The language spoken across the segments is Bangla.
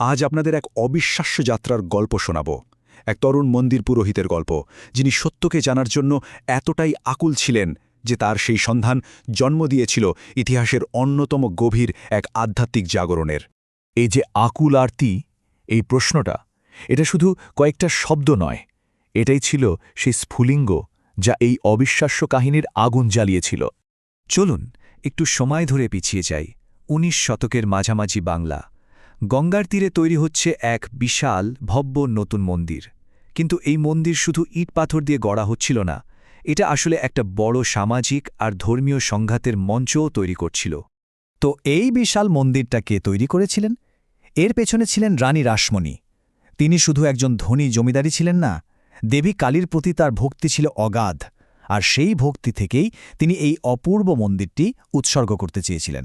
আজ আপনাদের এক অবিশ্বাস্য যাত্রার গল্প শোনাব। এক তরুণ মন্দির পুরোহিতের গল্প, যিনি সত্যকে জানার জন্য এতটাই আকুল ছিলেন যে তার সেই সন্ধান জন্ম দিয়েছিল ইতিহাসের অন্যতম গভীর এক আধ্যাত্মিক জাগরণের। এই যে আকুল আরতি, এই প্রশ্নটা, এটা শুধু কয়েকটা শব্দ নয়, এটাই ছিল সেই স্ফুলিঙ্গ যা এই অবিশ্বাস্য কাহিনীর আগুন জ্বালিয়েছিল। চলুন, একটু সময় ধরে পিছিয়ে যাই। উনিশ শতকের মাঝামাঝি বাংলা। গঙ্গার তীরে তৈরি হচ্ছে এক বিশাল, ভব্য নতুন মন্দির। কিন্তু এই মন্দির শুধু ইট পাথর দিয়ে গড়া হচ্ছিল না, এটা আসলে একটা বড় সামাজিক আর ধর্মীয় সংঘাতের মঞ্চও তৈরি করছিল। তো এই বিশাল মন্দিরটা কে তৈরি করেছিলেন? এর পেছনে ছিলেন রানী রাসমণি। তিনি শুধু একজন ধনী জমিদারি ছিলেন না, দেবী কালীর প্রতি তার ভক্তি ছিল অগাধ, আর সেই ভক্তি থেকেই তিনি এই অপূর্ব মন্দিরটি উৎসর্গ করতে চেয়েছিলেন।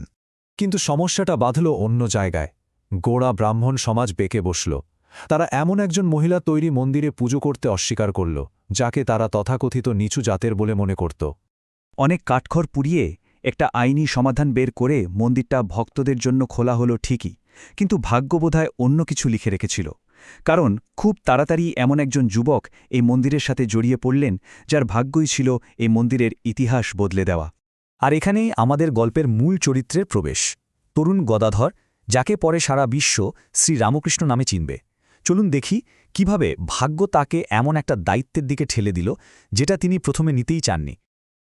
কিন্তু সমস্যাটা বাঁধল অন্য জায়গায়। গোড়া ব্রাহ্মণ সমাজ বেঁকে বসল। তারা এমন একজন মহিলা তৈরি মন্দিরে পুজো করতে অস্বীকার করল, যাকে তারা তথাকথিত নিচু জাতের বলে মনে করত। অনেক কাঠখড় পুড়িয়ে একটা আইনি সমাধান বের করে মন্দিরটা ভক্তদের জন্য খোলা হলো ঠিকই, কিন্তু ভাগ্যবোধায় অন্য কিছু লিখে রেখেছিল। কারণ খুব তাড়াতাড়ি এমন একজন যুবক এই মন্দিরের সাথে জড়িয়ে পড়লেন, যার ভাগ্যই ছিল এই মন্দিরের ইতিহাস বদলে দেওয়া। আর এখানেই আমাদের গল্পের মূল চরিত্রের প্রবেশ। তরুণ গদাধর যাকে পরে সারা বিশ্ব শ্রী রামকৃষ্ণ নামে চিনবে। চলুন দেখি কীভাবে ভাগ্য তাকে এমন একটা দায়িত্বের দিকে ঠেলে দিল, যেটা তিনি প্রথমে নিতেই চাননি।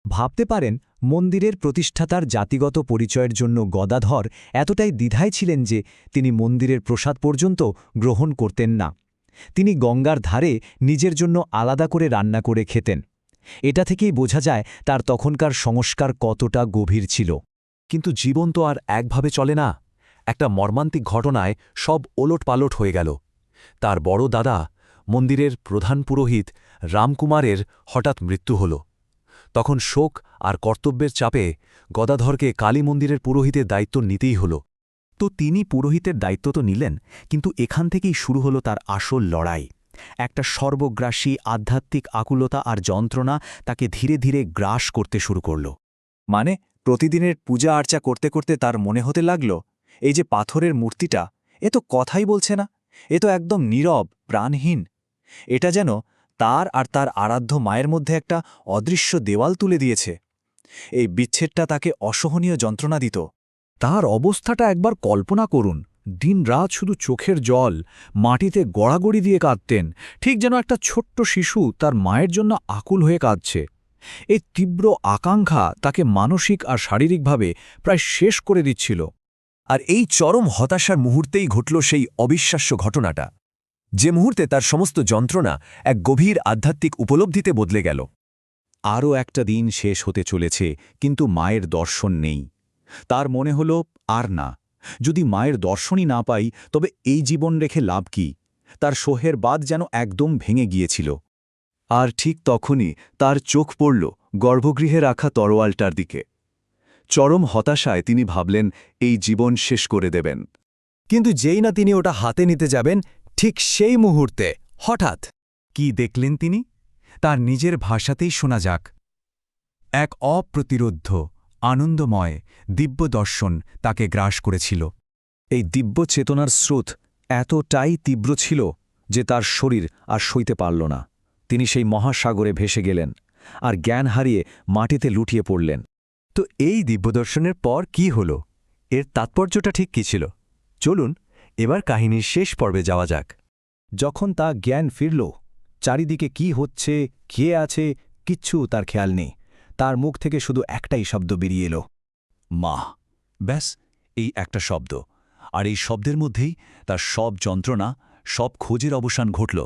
ভাবতে পারেন, মন্দিরের প্রতিষ্ঠাতার জাতিগত পরিচয়ের জন্য গদাধর এতটাই দ্বিধায় ছিলেন যে তিনি মন্দিরের প্রসাদ পর্যন্ত গ্রহণ করতেন না। তিনি গঙ্গার ধারে নিজের জন্য আলাদা করে রান্না করে খেতেন। এটা থেকেই বোঝা যায় তার তখনকার সংস্কার কতটা গভীর ছিল। কিন্তু জীবন তো আর একভাবে চলে না। একটা মর্মান্তিক ঘটনায় সব ওলটপালট হয়ে গেল। তার বড় দাদা মন্দিরের প্রধান পুরোহিত রামকুমারের হঠাৎ মৃত্যু হল। তখন শোক আর কর্তব্যের চাপে গদাধরকে কালী মন্দিরের পুরোহিতের দায়িত্ব নিতেই হল। তো তিনি পুরোহিতের দায়িত্ব তো নিলেন, কিন্তু এখান থেকেই শুরু হলো তার আসল লড়াই। একটা সর্বগ্রাসী, আধ্যাত্মিক আকুলতা আর যন্ত্রণা তাকে ধীরে ধীরে গ্রাস করতে শুরু করল। মানে প্রতিদিনের পূজা আর্চা করতে করতে তার মনে হতে লাগল এই যে পাথরের মূর্তিটা, এ তো কথাই বলছে না, এ তো একদম নীরব, প্রাণহীন। এটা যেন তার আর তার আরাধ্য মায়ের মধ্যে একটা অদৃশ্য দেওয়াল তুলে দিয়েছে। এই বিচ্ছেদটা তাকে অসহনীয় যন্ত্রণা দিত। তার অবস্থাটা একবার কল্পনা করুন। দিনরাত শুধু চোখের জল, মাটিতে গড়াগড়ি দিয়ে কাঁদতেন, ঠিক যেন একটা ছোট্ট শিশু তার মায়ের জন্য আকুল হয়ে কাঁদছে। এই তীব্র আকাঙ্ক্ষা তাকে মানসিক আর শারীরিকভাবে প্রায় শেষ করে দিচ্ছিল। আর এই চরম হতাশার মুহূর্তেই ঘটল সেই অবিশ্বাস্য ঘটনাটা, যে মুহূর্তে তার সমস্ত যন্ত্রণা এক গভীর আধ্যাত্মিক উপলব্ধিতে বদলে গেল। আরও একটা দিন শেষ হতে চলেছে, কিন্তু মায়ের দর্শন নেই। তার মনে হল, আর না, যদি মায়ের দর্শনই না পাই, তবে এই জীবন রেখে লাভ কি? তার সোহের বাদ যেন একদম ভেঙে গিয়েছিল। আর ঠিক তখনই তার চোখ পড়ল গর্ভগৃহে রাখা তরোয়ালটার দিকে। চরম হতাশায় তিনি ভাবলেন, এই জীবন শেষ করে দেবেন। কিন্তু যেই না তিনি ওটা হাতে নিতে যাবেন, ঠিক সেই মুহূর্তে, হঠাৎ কি দেখলেন তিনি? তার নিজের ভাষাতেই শোনা যাক। এক অপ্রতিরোধ্য, আনন্দময় দিব্য দর্শন তাকে গ্রাস করেছিল। এই দিব্য চেতনার স্রোত এতটাই তীব্র ছিল যে তার শরীর আর সইতে পারল না। তিনি সেই মহাসাগরে ভেসে গেলেন আর জ্ঞান হারিয়ে মাটিতে লুটিয়ে পড়লেন। তো এই দিব্যদর্শনের পর কি হল? এর তাৎপর্যটা ঠিক কী ছিল? চলুন, এবার কাহিনীর শেষ পর্বে যাওয়া যাক। যখন তা জ্ঞান ফিরল, চারিদিকে কি হচ্ছে, কে আছে, কিচ্ছু তার খেয়াল নেই। তার মুখ থেকে শুধু একটাই শব্দ বেরিয়ে এলো। মা। ব্যাস, এই একটা শব্দ। আর এই শব্দের মধ্যেই তার সব যন্ত্রণা, সব খোঁজের অবসান ঘটল।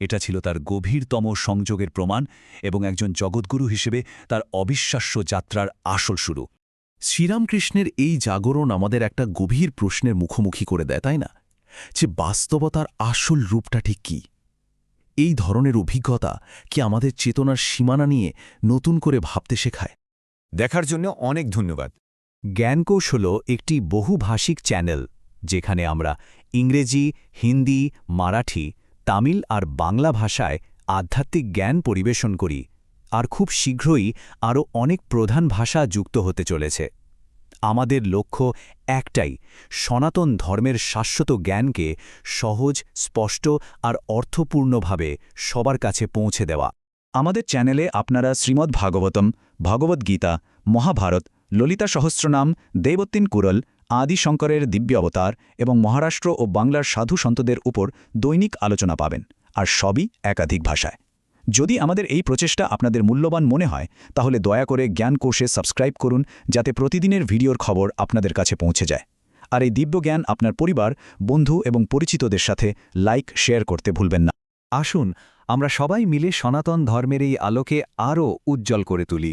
এটা ছিল তার গভীরতম সংযোগের প্রমাণ এবং একজন জগৎগুরু হিসেবে তার অবিশ্বাস্য যাত্রার আসল শুরু। শ্রীরামকৃষ্ণের এই জাগরণ আমাদের একটা গভীর প্রশ্নের মুখোমুখি করে দেয়, তাই না? যে বাস্তবতার আসল রূপটা ঠিক কী? এই ধরনের অভিজ্ঞতা কি আমাদের চেতনার সীমানা নিয়ে নতুন করে ভাবতে শেখায়? দেখার জন্য অনেক ধন্যবাদ। জ্ঞানকোষ হল একটি বহুভাষিক চ্যানেল, যেখানে আমরা ইংরেজি, হিন্দি, মারাঠি তামিল আর বাংলা ভাষায় আধ্যাত্মিক জ্ঞান পরিবেশন করি, আর খুব শীঘ্রই আরও অনেক প্রধান ভাষা যুক্ত হতে চলেছে। আমাদের লক্ষ্য একটাই, সনাতন ধর্মের শাশ্বত জ্ঞানকে সহজ, স্পষ্ট আর অর্থপূর্ণভাবে সবার কাছে পৌঁছে দেওয়া। আমাদের চ্যানেলে আপনারা শ্রীমদ্ ভাগবতম ভগবদ্গীতা মহাভারত, ললিতা সহস্রনাম, দেবত্তিন কুরল আদি শঙ্করের দিব্য অবতার এবং মহারাষ্ট্র ও বাংলার সাধু সন্তদের উপর দৈনিক আলোচনা পাবেন, আর সবই একাধিক ভাষায়। যদি আমাদের এই প্রচেষ্টা আপনাদের মূল্যবান মনে হয়, তাহলে দয়া করে জ্ঞান কোষে সাবস্ক্রাইব করুন, যাতে প্রতিদিনের ভিডিওর খবর আপনাদের কাছে পৌঁছে যায়। আর এই দিব্য জ্ঞান আপনার পরিবার, বন্ধু এবং পরিচিতদের সাথে লাইক, শেয়ার করতে ভুলবেন না। আসুন, আমরা সবাই মিলে সনাতন ধর্মের এই আলোকে আরও উজ্জ্বল করে তুলি।